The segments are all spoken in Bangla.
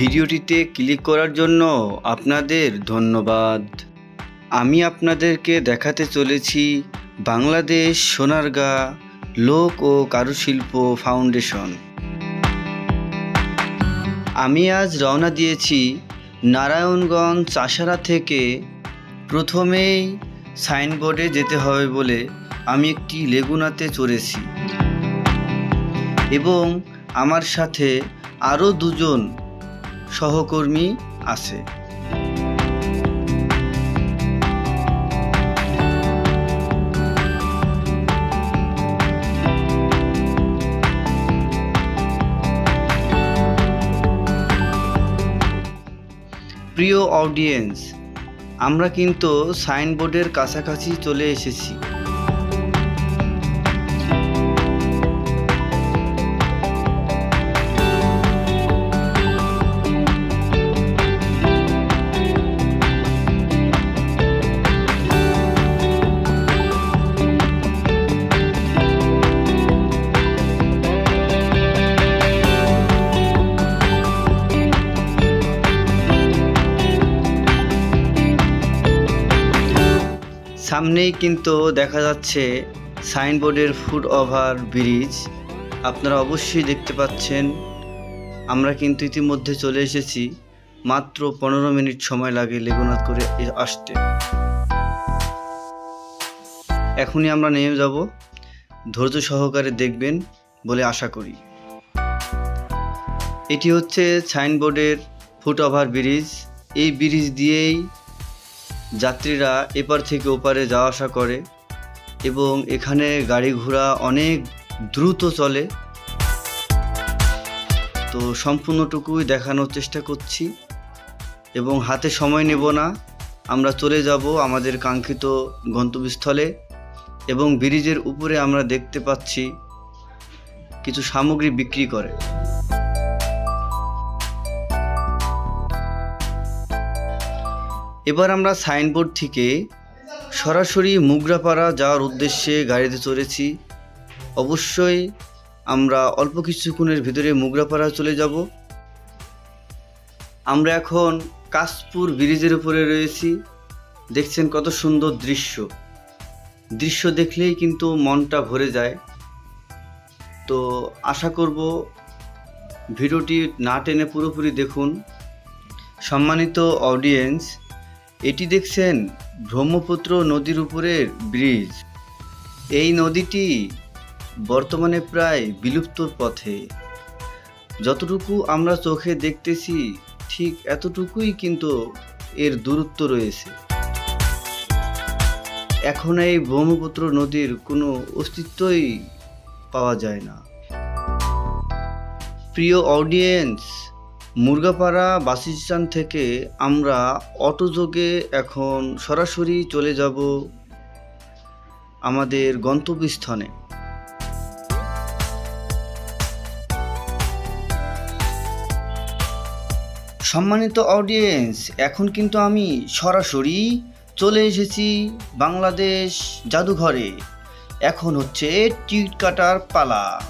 ভিডিওটিতে ক্লিক করার জন্য আপনাদের ধন্যবাদ। আমি আপনাদেরকে দেখাতে চলেছি বাংলাদেশ সোনারগাঁ লোক ও কারুশিল্প ফাউন্ডেশন। আমি আজ রওনা দিয়েছি নারায়ণগঞ্জ চাষারা থেকে। প্রথমেই সাইনবোর্ডে যেতে হবে বলে আমি একটি লেগুনাতে চড়েছি। এবং আমার সাথে আরও দুজন সহকর্মী আছে। প্রিয় অডিয়েন্স আমরা কিন্তু সাইনবোর্ডের কাছাকাছি চলে এসেছি। সামনেই কিন্তু দেখা যাচ্ছে সাইনবোর্ডের ফুট ওভার ব্রিজ। আপনারা অবশ্যই দেখতে পাচ্ছেন, আমরা কিন্তু ইতিমধ্যে চলে এসেছি। মাত্র পনেরো মিনিট সময় লাগে লেগুনাথ করে আসতে। এখনই আমরা নেমে যাব। ধৈর্য সহকারে দেখবেন বলে আশা করি। এটি হচ্ছে সাইনবোর্ডের ফুট ওভার ব্রিজ। এই ব্রিজ দিয়েই যাত্রীরা এপার থেকে ওপারে যাওয়া আসা করে এবং এখানে গাড়ি ঘোড়া অনেক দ্রুত চলে। তো সম্পূর্ণটুকুই দেখানোর চেষ্টা করছি এবং হাতে সময় নেব না। আমরা চলে যাব আমাদের কাঙ্ক্ষিত গন্তব্যস্থলে এবং ব্রিজের উপরে আমরা দেখতে পাচ্ছি কিছু সামগ্রী বিক্রি করে। এবার আমরা সাইনবোর্ড থেকে সরাসরি মুগরাপাড়া যাওয়ার উদ্দেশ্যে গাড়িতে চড়েছি। অবশ্যই আমরা অল্প কিছুক্ষণের ভিতরে মুগরাপাড়া চলে যাব। আমরা এখন কাশপুর ব্রিজের উপরে রয়েছি। দেখছেন কত সুন্দর দৃশ্য। দৃশ্য দেখলেই কিন্তু মনটা ভরে যায়। তো আশা করব ভিডিওটি না টেনে পুরোপুরি দেখুন। সম্মানিত অডিয়েন্স এটি দেখছেন ব্রহ্মপুত্র নদীর উপরের ব্রিজ। এই নদীটি বর্তমানে প্রায় বিলুপ্তর পথে। যতটুকু আমরা চোখে দেখতেছি, ঠিক এতটুকুই কিন্তু এর দূরত্ব রয়েছে। এখন এই ব্রহ্মপুত্র নদীর কোনো অস্তিত্বই পাওয়া যায় না। প্রিয় অডিয়েন্স মুরগাপাড়া বাস স্ট্যান্ড থেকে আমরা অটোযোগে এখন সরাসরি চলে যাব আমাদের গন্তব্যস্থানে। সম্মানিত অডিয়েন্স এখন কিন্তু আমি সরাসরি চলে এসেছি বাংলাদেশ জাদুঘরে। এখন হচ্ছে টিকিট কাটার পালা।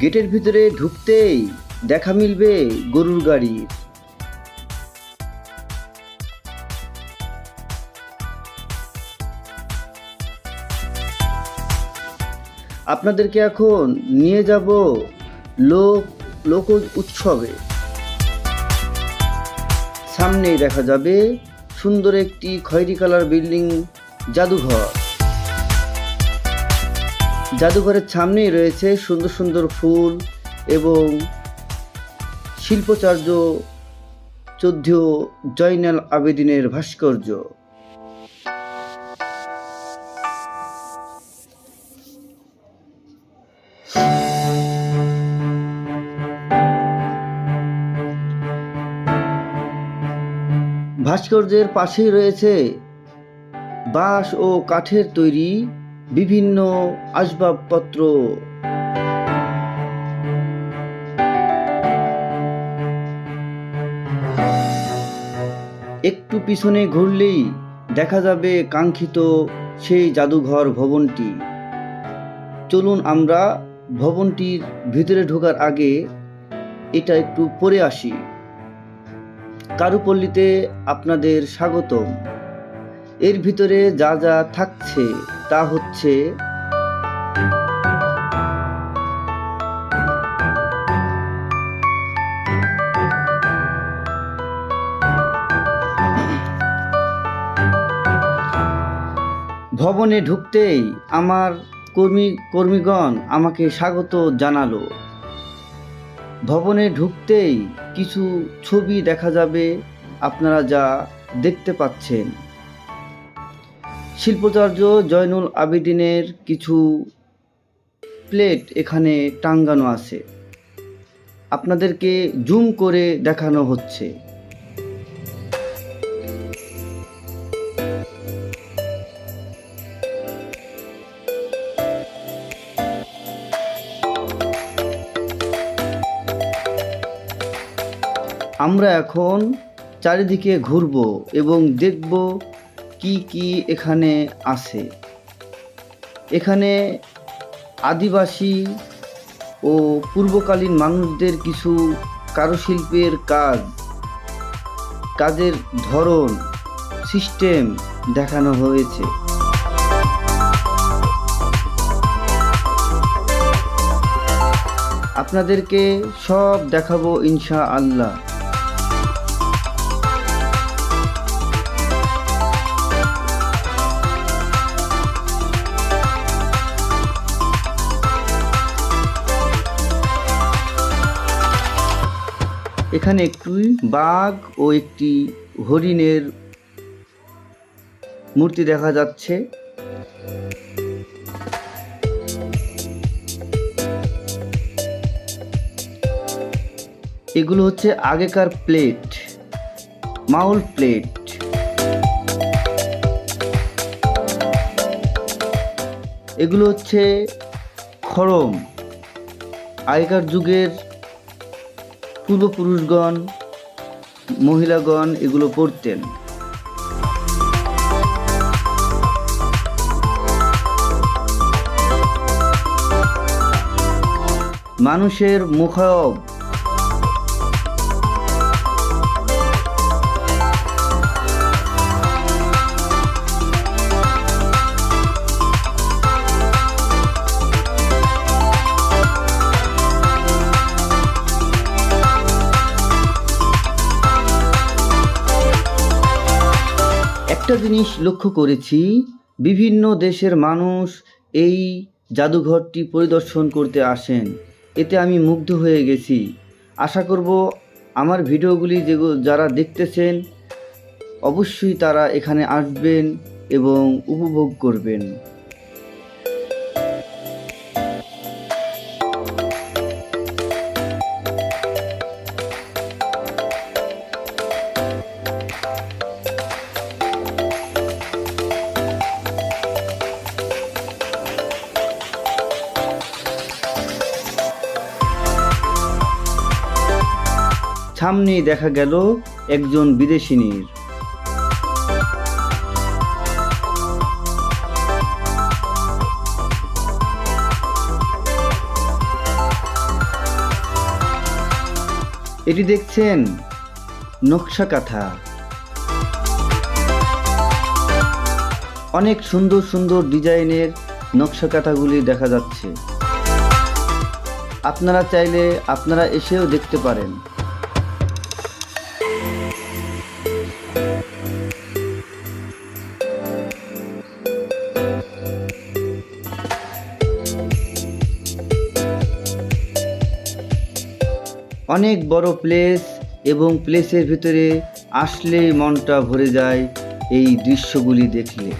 গেটের ভিতরে ঢুকতেই দেখা মিলবে গরুর গাড়ির আপনাদেরকে এখন নিয়ে যাব লোক লোক উৎসবে। সামনেই দেখা যাবে সুন্দর একটি খয়েরি কালার বিল্ডিং জাদুঘর। জাদুঘরের সামনেই রয়েছে সুন্দর সুন্দর ফুল এবং শিল্পচার্য চৌধ জয়নাল আবেদিনের ভাস্কর্য। ভাস্কর্যের পাশেই রয়েছে বাঁশ ও কাঠের তৈরি বিভিন্ন আসবাবপত্র। একটু পিছনে ঘুরলেই দেখা যাবে কাঙ্ক্ষিত সেই জাদুঘর ভবনটি। চলুন আমরা ভবনটির ভিতরে ঢোকার আগে এটা একটু পরে আসি। কারুপল্লীতে আপনাদের স্বাগতম। এর ভিতরে যা যা থাকছে তা হচ্ছে ভবনে ঢুকতেই আমার কর্মী কর্মীগণ আমাকে স্বাগত জানালো। ভবনে ঢুকতেই কিছু ছবি দেখা যাবে, আপনারা যা দেখতে পাচ্ছেন। শিল্পাচার্য জয়নুল আবেদিনের কিছু প্লেট এখানে টাঙ্গানো আছে। আপনাদেরকে জুম করে দেখানো হচ্ছে। আমরা এখন চারিদিকে ঘুরব এবং দেখব কি কি এখানে আছে? এখানে আদিবাসী ও পূর্বকালীন মানুষদের কিছু কারুশিল্পের কাজ। কাজের ধরন, সিস্টেম দেখানো হয়েছে। আপনাদেরকে সব দেখাবো ইনশা আল্লাহ এখানে একটি বাঘ ও একটি হরিণের মূর্তি দেখা যাচ্ছে। এগুলো হচ্ছে আগেকার প্লেট, মাউল প্লেট। এগুলো হচ্ছে খড়ম। আগেকার যুগের পূর্বপুরুষগণ মহিলাগণ এগুলো পড়তেন। মানুষের মুখায়ব একটা জিনিস লক্ষ্য করেছি, বিভিন্ন দেশের মানুষ এই জাদুঘরটি পরিদর্শন করতে আসেন। এতে আমি মুগ্ধ হয়ে গেছি। আশা করব আমার ভিডিওগুলি যেগুলো যারা দেখতেছেন, অবশ্যই তারা এখানে আসবেন এবং উপভোগ করবেন। সামনে দেখা গেল একজন বিদেশিনীর। এটি দেখছেন নকশা কাঁথা। অনেক সুন্দর সুন্দর ডিজাইনের নকশা কাঁথাগুলি দেখা যাচ্ছে। আপনারা চাইলে আপনারা এসেও দেখতে পারেন। অনেক বড় প্লেস এবং প্লেসের ভিতরে আসলেই মনটা ভরে যায় এই দৃশ্যগুলি দেখলে।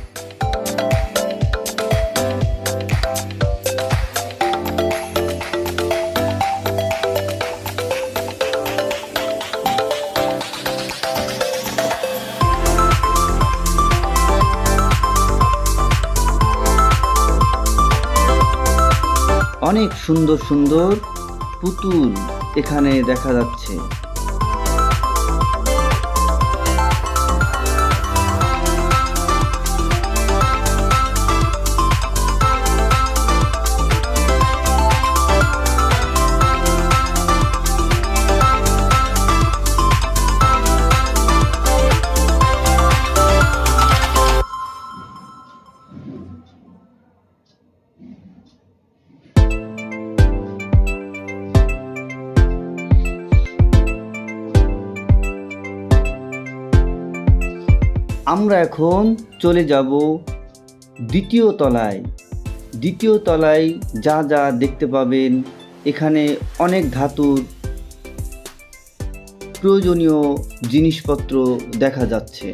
অনেক সুন্দর সুন্দর পুতুল এখানে দেখা যাচ্ছে আমরা এখন চলে যাব দ্বিতীয় তলায়। দ্বিতীয় তলায় যা যা দেখতে পাবেন, এখানে অনেক ধাতুর প্রয়োজনীয় জিনিসপত্র দেখা যাচ্ছে।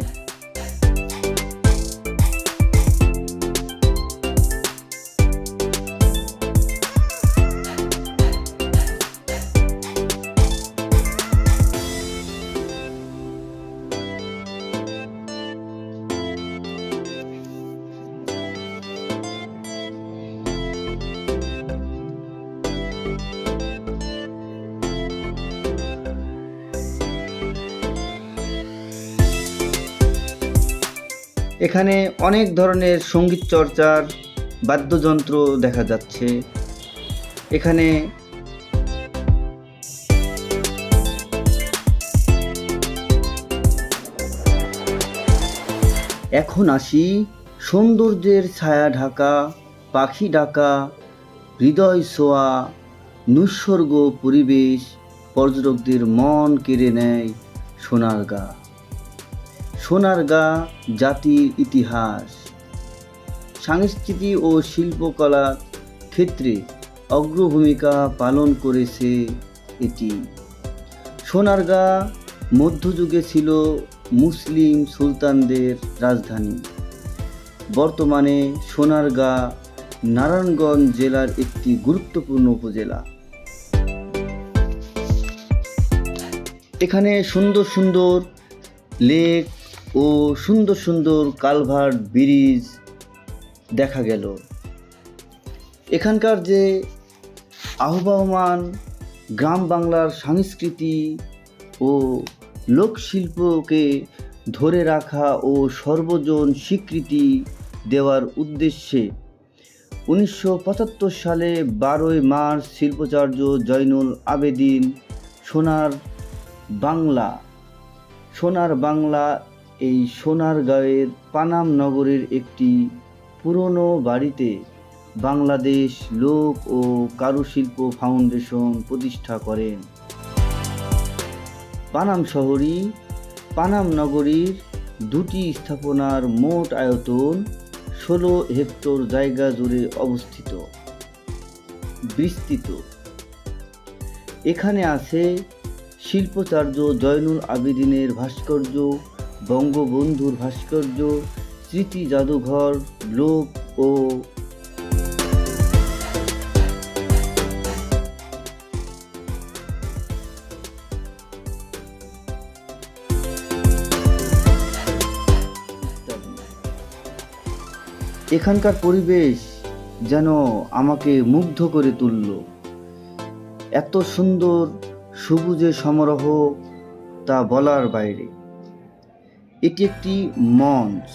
এখানে অনেক ধরনের সংগীত চর্চার বাদ্যযন্ত্র দেখা যাচ্ছে। এখানে এখন আসি সৌন্দর্যের ছায়া ঢাকা, পাখি ডাকা, হৃদয় ছোঁয়া, নৈসর্গ পরিবেশ, পর্যটকদের মন কেড়ে নেয় সোনারগা সোনারগা জাতির ইতিহাস। সংস্কৃতি ও শিল্পকলার ক্ষেত্রে অগ্রভূমিকা পালন করেছে এটি। সোনারগা মধ্যযুগে ছিল মুসলিম সুলতানদের রাজধানী। বর্তমানে সোনারগা নারায়ণগঞ্জ জেলার একটি গুরুত্বপূর্ণ উপজেলা। এখানে সুন্দর সুন্দর লেক ও সুন্দর সুন্দর কালভার্ট ব্রিজ দেখা গেল। এখানকার যে আহ্বায়মান গ্রাম বাংলার সংস্কৃতি ও লোকশিল্পকে ধরে রাখা ও সর্বজন স্বীকৃতি দেওয়ার উদ্দেশ্যে উনিশশো পঁচাত্তর সালে বারোই মার্চ শিল্পাচার্য জয়নুল আবেদিন সোনার বাংলা সোনার বাংলা এই সোনারগাঁওয়ের পানাম নগরের একটি পুরনো বাড়িতে বাংলাদেশ লোক ও কারুশিল্প ফাউন্ডেশন প্রতিষ্ঠা করেন। পানাম শহরই পানাম নগরীর দুটি স্থাপনার মোট আয়তন ষোলো হেক্টর জায়গা জুড়ে অবস্থিত। বিস্তৃত। এখানে আছে শিল্পাচার্য জয়নুল আবেদিনের ভাস্কর্য বঙ্গবন্ধুর ভাস্কর্য, স্মৃতি জাদুঘর, লোক ও এখানকার পরিবেশ যেন আমাকে মুগ্ধ করে তুলল। এত সুন্দর সবুজে সমারোহ তা বলার বাইরে। এটি একটি মঞ্চ।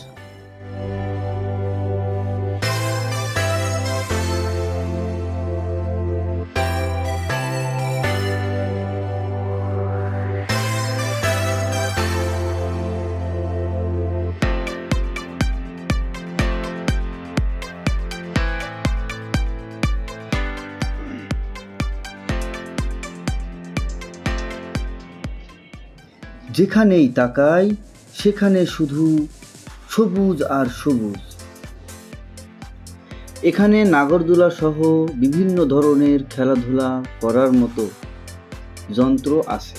যেখানেই তাকাই সেখানে শুধু সবুজ আর সবুজ। এখানে নাগরদোলা সহ বিভিন্ন ধরনের খেলাধুলা করার মতো যন্ত্র আছে।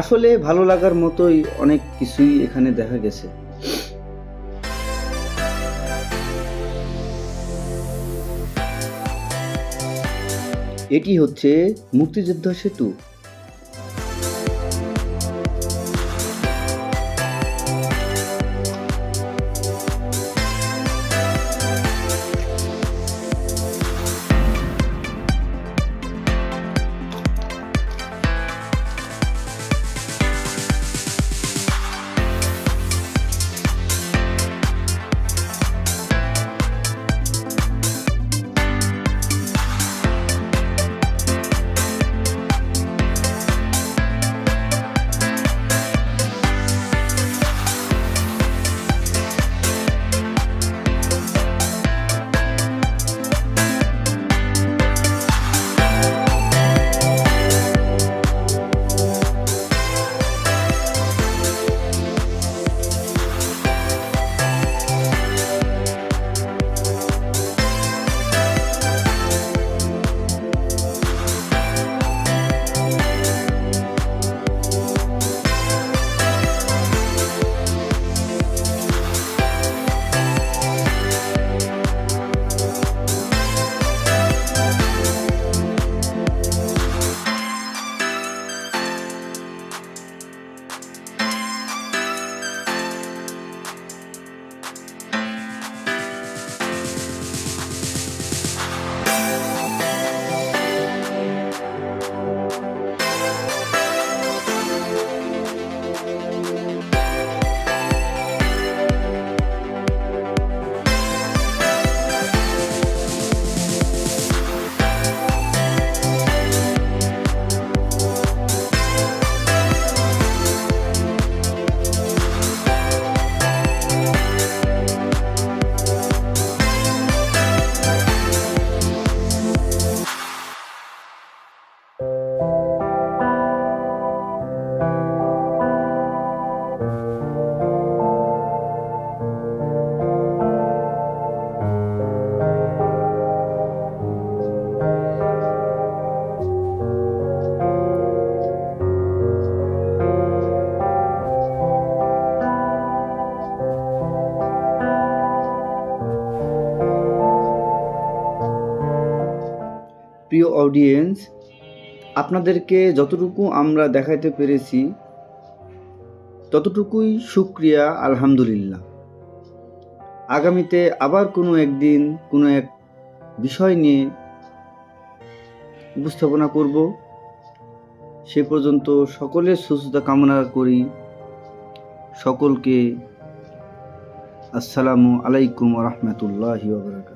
আসলে ভালো লাগার মতোই অনেক কিছুই এখানে দেখা গেছে। এটি হচ্ছে মুক্তিযোদ্ধা সেতু। প্রিয় অডিয়েন্স আপনাদেরকে যতটুকু আমরা দেখাইতে পেরেছি, ততটুকুই শুক্রিয়া আলহামদুলিল্লাহ। আগামীতে আবার কোনো একদিন কোনো এক বিষয় নিয়ে উপস্থাপনা করব। সে পর্যন্ত সকলের সুস্থতা কামনা করি। সকলকে আসসালামু আলাইকুম রহমতুল্লাহি ওবরাকাত